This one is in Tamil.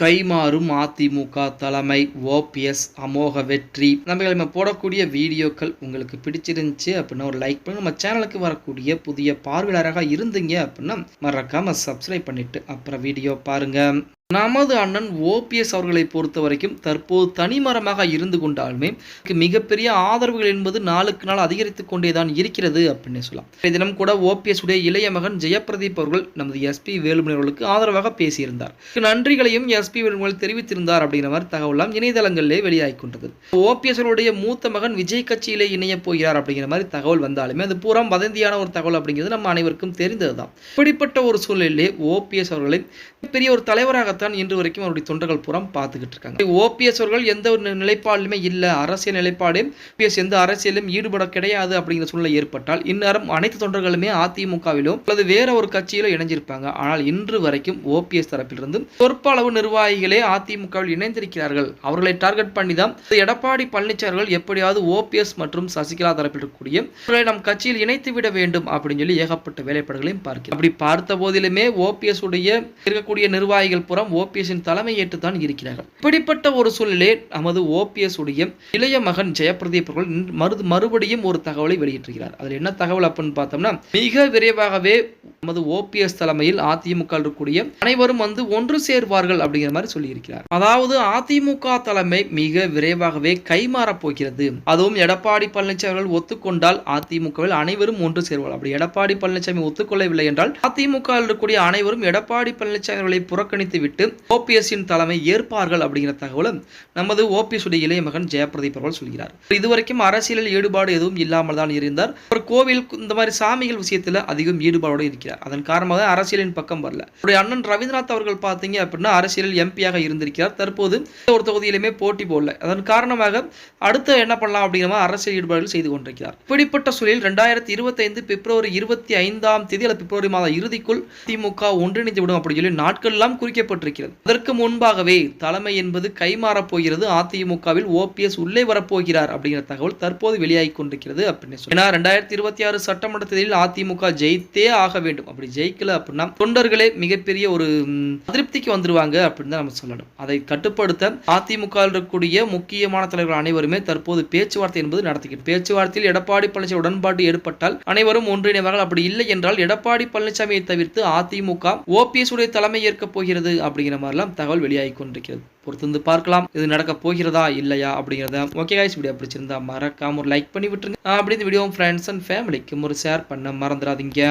கைமாறும் அதிமுக தலைமை ஓபிஎஸ் அமோக வெற்றி. நம்ம நம்ம போடக்கூடிய வீடியோக்கள் உங்களுக்கு பிடிச்சிருந்துச்சு அப்படின்னா ஒரு லைக் பண்ணி நம்ம சேனலுக்கு வரக்கூடிய புதிய பார்வையாளராக இருந்தீங்க அப்படின்னா மறக்காம சப்ஸ்கிரைப் பண்ணிட்டு அப்புறம் வீடியோ பாருங்க. நமது அண்ணன் ஓபிஎஸ் அவர்களை பொறுத்த வரைக்கும் தற்போது தனிமரமாக இருந்து கொண்டாலுமே மிகப்பெரிய ஆதரவுகள் என்பது நாளுக்கு நாள் அதிகரித்து கொண்டே தான் இருக்கிறது அப்படின்னு சொல்லலாம். இன்றைய தினம் கூட ஓபிஎஸ் உடைய இளைய மகன் ஜெயபிரதீப் அவர்கள் நமது எஸ்பி வேலுமணி அவர்களுக்கு ஆதரவாக பேசியிருந்தார். நன்றிகளையும் எஸ்பி வேலுமணி தெரிவித்திருந்தார் அப்படிங்கிற மாதிரி தகவலாம் இணையதளங்களிலே வெளியாகி கொண்டது. ஓபிஎஸ் அவருடைய மூத்த மகன் விஜய் கட்சியிலே இணைய போகிறார் அப்படிங்கிற மாதிரி தகவல் வந்தாலுமே அது பூரா வதந்தியான ஒரு தகவல் அப்படிங்கிறது நம்ம அனைவருக்கும் தெரிந்ததுதான். இப்படிப்பட்ட ஒரு சூழ்நிலையிலே ஓபிஎஸ் அவர்களை பெரிய ஒரு தலைவராக தலைவராகத்தான் இன்று வரைக்கும் அவருடைய தொண்டர்கள் புறம் பார்த்துக்கிட்டு இருக்காங்க. ஓபிஎஸ் அவர்கள் எந்த ஒரு நிலைப்பாடுமே இல்லை. அரசியல் நிலைப்பாடு ஓபிஎஸ் எந்த அரசியலும் ஈடுபட கிடையாது அப்படிங்கிற சூழ்நிலை ஏற்பட்டால் இந்நேரம் அனைத்து தொண்டர்களுமே அதிமுகவிலோ அல்லது வேற ஒரு கட்சியிலோ இணைஞ்சிருப்பாங்க. ஆனால் இன்று வரைக்கும் ஓபிஎஸ் தரப்பிலிருந்து சொற்ப அளவு நிர்வாகிகளே அதிமுகவில் இணைந்திருக்கிறார்கள். அவர்களை டார்கெட் பண்ணி தான் எடப்பாடி பழனிசாமி எப்படியாவது ஓபிஎஸ் மற்றும் சசிகலா தரப்பில் இருக்கக்கூடிய நம் கட்சியில் இணைத்து விட வேண்டும் அப்படின்னு சொல்லி ஏகப்பட்ட வேலைப்பாடுகளையும் பார்க்கிறோம். அப்படி பார்த்த போதிலுமே ஓபிஎஸ் உடைய இருக்கக்கூடிய நிர்வாகிகள் புறம் ஓபிஎஸ்ஸின் தலைமை ஏற்று தான் இருக்கிறார்கள். இப்படிப்பட்ட ஒரு சூழ்நிலை நமது ஓபிஎஸ் உடைய இளைய மகன் ஜெயபிரதீப் அவர்கள் மறு மறுபடியும் ஒரு தகவலை வெளியிட்டிருக்கிறார். அதில் என்ன தகவல் அப்படின்னு பார்த்தோம்னா மிக விரைவாகவே நமது ஓபிஎஸ் தலைமையில் அதிமுக இருக்கக்கூடிய அனைவரும் வந்து ஒன்று சேர்வார்கள் அப்படிங்கிற மாதிரி சொல்லியிருக்கிறார். அதாவது அதிமுக தலைமை மிக விரைவாகவே கைமாறப் போகிறது. அதுவும் எடப்பாடி பழனிசாமி அவர்கள் ஒத்துக்கொண்டால் அதிமுகவில் அனைவரும் ஒன்று சேர்வார்கள். அப்படி எடப்பாடி பழனிசாமி ஒத்துக்கொள்ளவில்லை என்றால் அதிமுக இருக்கக்கூடிய அனைவரும் எடப்பாடி பழனிசாமி அவர்களை புறக்கணித்து விட்டு ஓபிஎஸ்ஸின் தலைமை ஏற்பார்கள் அப்படிங்கிற தகவலும் நமது ஓபிஎஸ் உடைய இளைய மகன் ஜெயபிரதீப் அவர்கள் சொல்கிறார். இதுவரைக்கும் அரசியலில் ஈடுபாடு எதுவும் இல்லாமல் தான் இருந்தார். ஒரு கோவில் இந்த மாதிரி சாமிகள் விஷயத்தில் அதிகம் ஈடுபாடோடு இருக்கிறார். அதன் காரணமாக அரசியலின் பக்கம் வரல. அவருடைய அண்ணன் ரவீந்திரநாத் அவர்கள் பார்த்தீங்க அப்படின்னா அரசியலில் எம்பியாக இருந்திருக்கிறார். தற்போது ஒரு தொகுதியிலுமே போட்டி போடல. அதன் காரணமாக அடுத்து என்ன பண்ணலாம் அப்படிங்கிற அரசியல் ஈடுபாடுகள் செய்து கொண்டிருக்கிறார். இப்படிப்பட்ட சூழலில் ரெண்டாயிரத்தி இருபத்தைந்து பிப்ரவரி இருபத்தி ஐந்தாம் தேதி அல்லது பிப்ரவரி மாத இறுதிக்குள் திமுக ஒன்றிணைந்து விடும் அப்படின்னு சொல்லி நாட்கள் எல்லாம் குறிக்கப்பட்டு குறிக்கப்பட்டிருக்கிறது அதற்கு முன்பாகவே தலைமை என்பது கைமாறப் போகிறது. அதிமுகவில் ஓபிஎஸ் உள்ளே வரப்போகிறார் அப்படிங்கிற தகவல் தற்போது வெளியாகி கொண்டிருக்கிறது அப்படின்னு சொல்லி ஏன்னா ரெண்டாயிரத்தி இருபத்தி ஆறு சட்டமன்ற தேர்தலில் அதிமுக ஜெயித்தே ஆக வேண்டும். அப்படி ஜெயிக்கல அப்படின்னா தொண்டர்களே மிகப்பெரிய ஒரு அதிருப்திக்கு வந்துருவாங்க அப்படின்னு தான் நம்ம சொல்லணும். அதை கட்டுப்படுத்த அதிமுக இருக்கக்கூடிய முக்கியமான தலைவர்கள் அனைவருமே தற்போது பேச்சுவார்த்தை என்பது நடத்துகிறது பேச்சுவார்த்தையில் எடப்பாடி பழனிசாமி உடன்பாடு ஏற்பட்டால் அனைவரும் ஒன்றிணைவார்கள். அப்படி இல்லை என்றால் எடப்பாடி பழனிசாமியை தவிர்த்து அதிமுக ஓபிஎஸ் உடைய தலைமை ஏற்கப் போகிறது அப்படிங்கிற மாதிரிலாம் தகவல் வெளியாகி கொண்டிருக்கிறது. பொறுத்திருந்து பார்க்கலாம். இது நடக்க போகிறதா இல்லையா அப்படிங்கிறத. ஓகே காய்ஸ் வீடியோ பிடிச்சிருந்தா மறக்காம ஒரு லைக் பண்ணி விட்டுருங்க. அப்படி இந்த வீடியோ ஃப்ரெண்ட்ஸ் அண்ட் ஃபேமிலிக்கும் ஒரு ஷேர் பண்ண மறந்துடாதீங்க.